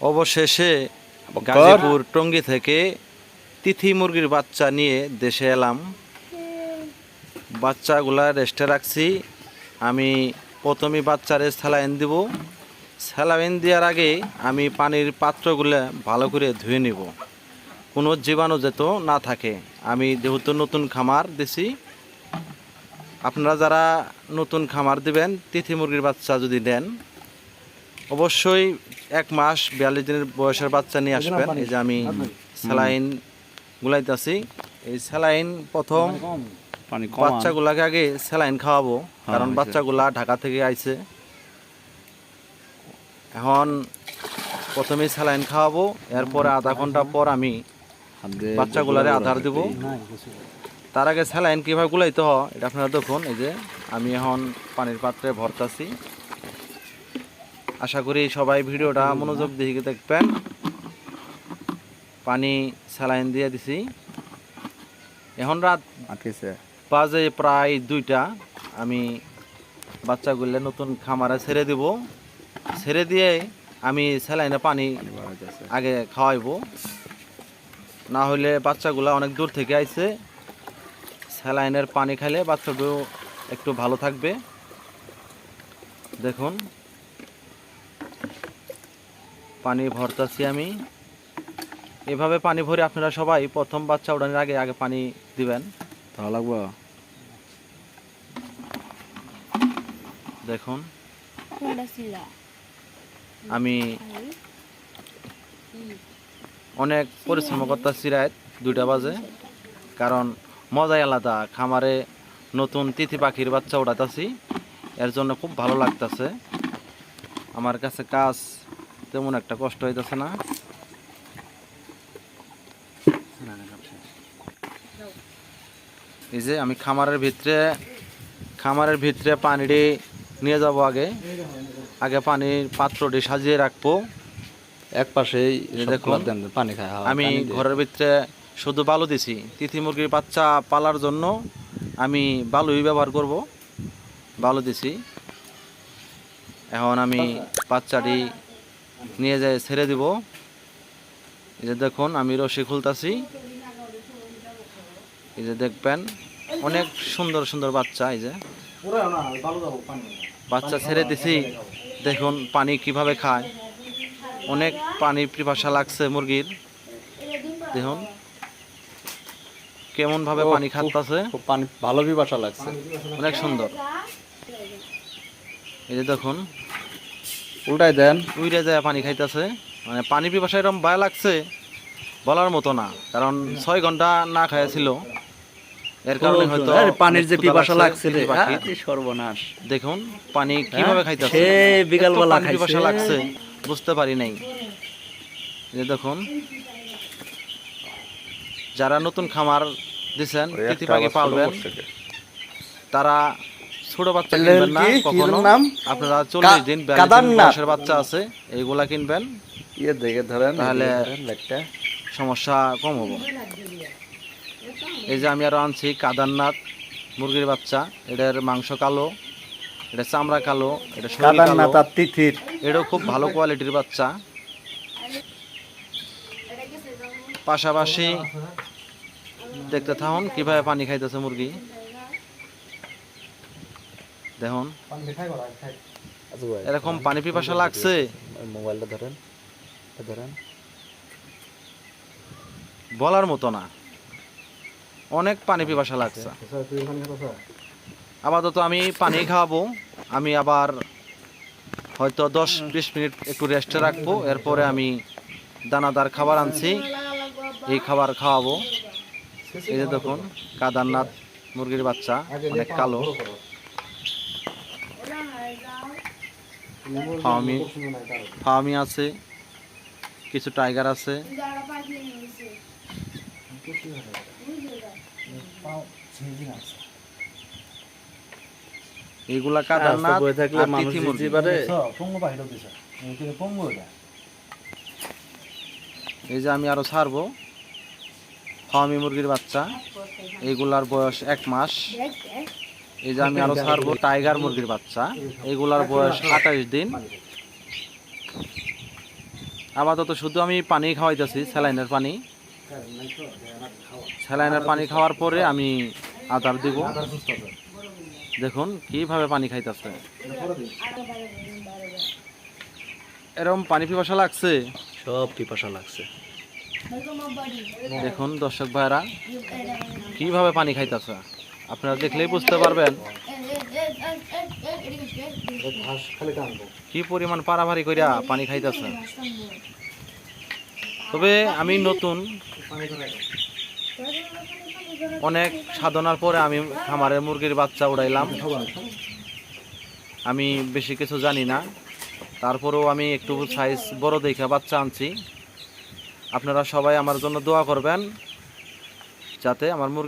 অবশেষে গাজীপুর টঙ্গী থেকে তিথি মুরগির বাচ্চা নিয়ে দেশে এলাম। বাচ্চাগুলা রেস্টে রাখছি। আমি প্রথমে বাচ্চারে স্যালাইন দিব। স্যালাইন দেওয়ার আগে আমি পানির পাত্রগুলো ভালো করে ধুয়ে নিব। কোনো জীবাণু যেত না থাকে। আমি যেহেতু নতুন খামার দিছি আপনারা যারা নতুন খামার দিবেন তিথি মুরগির বাচ্চা যদি দেন অবশ্যই এক মাস বিয়াল্লিশ দিনের বয়সের বাচ্চা নিয়ে আসবেন। এই যে আমি স্যালাইন গুলাইতেছি। এই স্যালাইন প্রথম বাচ্চাগুলাকে আগে স্যালাইন খাওয়াবো। কারণ বাচ্চাগুলা ঢাকা থেকে আইছে। এখন প্রথমে স্যালাইন খাওয়াবো। এরপরে আধা ঘণ্টা পর আমি বাচ্চাগুলারে আধার দিব। তার আগে স্যালাইন কীভাবে গুলাইতে হয় এটা আপনারা দেখুন। এই যে আমি এখন পানির পাত্রে ভরতাছি। আশা করি সবাই ভিডিওটা মনোযোগ দিয়ে দেখবেন। পানি স্যালাইন দিয়ে দিছি। এখন রাত বাজে প্রায় দুইটা। আমি বাচ্চাগুলো নতুন খামারে ছেড়ে দিব। ছেড়ে দিয়ে আমি স্যালাইনে পানি আগে খাওয়াইবো। না হলে বাচ্চাগুলো অনেক দূর থেকে আইছে। স্যালাইনের পানি খাইলে বাচ্চাগুলো একটু ভালো থাকবে। দেখুন। পানি ভরতাছি আমি। এভাবে পানি ভরে আপনারা সবাই প্রথম বাচ্চা উড়ানোর আগে আগে পানি দিবেন। ভালো লাগবো। দেখুন। আমি অনেক পরিশ্রম করতেছি রাত দুইটা বাজে। কারণ মজাই আলাদা। খামারে নতুন তিথি পাখির বাচ্চা উড়াতাছি। এর জন্য খুব ভালো লাগতাছে। আমার কাছে কাজ তেমন একটা কষ্ট হইতেছে না। এই যে আমি খামারের ভিতরে খামারের ভিতরে পানিটি নিয়ে যাব আগে। আগে পানির পাত্রটি সাজিয়ে রাখব। এক পাশেই খোলা দেন, পানি খায় আমি ঘরের ভিতরে শুধু বালু দিছি। তিথি মুরগির বাচ্চা পালার জন্য আমি বালুই ব্যবহার করব। বালু দিছি। এখন আমি বাচ্চাটি নিয়ে যায় ছেড়ে দিব। এই যে দেখুন আমি রশি খুলতাছি। এই যে দেখবেন অনেক সুন্দর সুন্দর বাচ্চা এই যে। বাচ্চা ছেড়ে দিছি। দেখুন পানি কীভাবে খায়। অনেক পানি পিপাসা লাগছে মুরগির। দেখুন কেমন ভাবে পানি খুব- খাচ্ছে পানি ভালো বিবাসা লাগছে। অনেক সুন্দর। এই যে দেখুন উল্টাই দেন। উইরে যায় পানি খাইতেছে। মানে পানি পিপাসা এরকম ভয় লাগছে বলার মতো না কারণ ছয় ঘণ্টা না খাইয়াছিল। এর কারণে হয়তো পানির যে পিপাসা লাগছে রে তিথি পাখির। আরে, সর্বনাশ। দেখুন পানি কীভাবে খাইতেছে? সে বিকালবেলা পিপাসা লাগছে বুঝতে পারি নাই। যে দেখুন যারা নতুন খামার ছোট পালবেন তারা ছোট বাচ্চা কিনবেন না কখনো? নাম? আপনারা চল্লিশ দিন বয়সের বাচ্চা আছে এইগুলা কিনবেন। ইয়ে দেখে ধরেন তাহলে- লাইটটা। সমস্যা কম হব। এই যে আমি আরও আনছি কাদারনাথ মুরগির বাচ্চা। এটার মাংস কালো এটা চামড়া কালো এটা কাদারনাথ আর তিথির। এটাও খুব ভালো কোয়ালিটির বাচ্চা। পাশাপাশি দেখতে থাকুন কীভাবে পানি খাইতেছে মুরগি। দেখুন। আচ্ছা এরকম পানি পিপাসা লাগছে? মোবাইলটা ধরেন ধরেন। বলার মতো না। অনেক পানি পিপাসা লাগছে। আপাতত আমি পানি খাওয়াবো। আমি আবার হয়তো দশ বিশ মিনিট একটু রেস্টে রাখব। এরপরে আমি দানাদার খাবার আনছি। এই খাবার খাওয়াবো। এই যে দেখুন কাদারনাথ মুরগির বাচ্চা অনেক কালো। ফার্মি ফার্মি আছে কিছু টাইগার আছে। থাকলে। দিতে পারে এই যে আমি আরও ছাড়বো। ফার্মি মুরগির বাচ্চা। এইগুলার বয়স এক মাস। এই যে আমি আরও ছাড়বো টাইগার মুরগির বাচ্চা। এগুলার বয়স আঠাশ দিন। আপাতত শুধু আমি পানি খাওয়াইতেছি স্যালাইনের পানি। স্যালাইনের পানি খাওয়ার পরে আমি আদার দিব। দেখুন কীভাবে পানি খাইতেছে। এরকম পানি পিপাসা লাগছে? সব পিপাসা লাগছে। দেখুন দর্শক ভাইরা কীভাবে পানি খাইতেছে। আপনারা দেখলেই বুঝতে পারবেন। কি পরিমাণ পারাভারি করিয়া পানি খাইতেছে তবে আমি নতুন। অনেক সাধনার পরে আমি খামারের মুরগির বাচ্চা উড়াইলাম। আমি বেশি কিছু জানি না। তারপরেও আমি একটু সাইজ বড় দেখে বাচ্চা আনছি। আপনারা সবাই আমার জন্য দোয়া করবেন, যাতে আমার মুরগি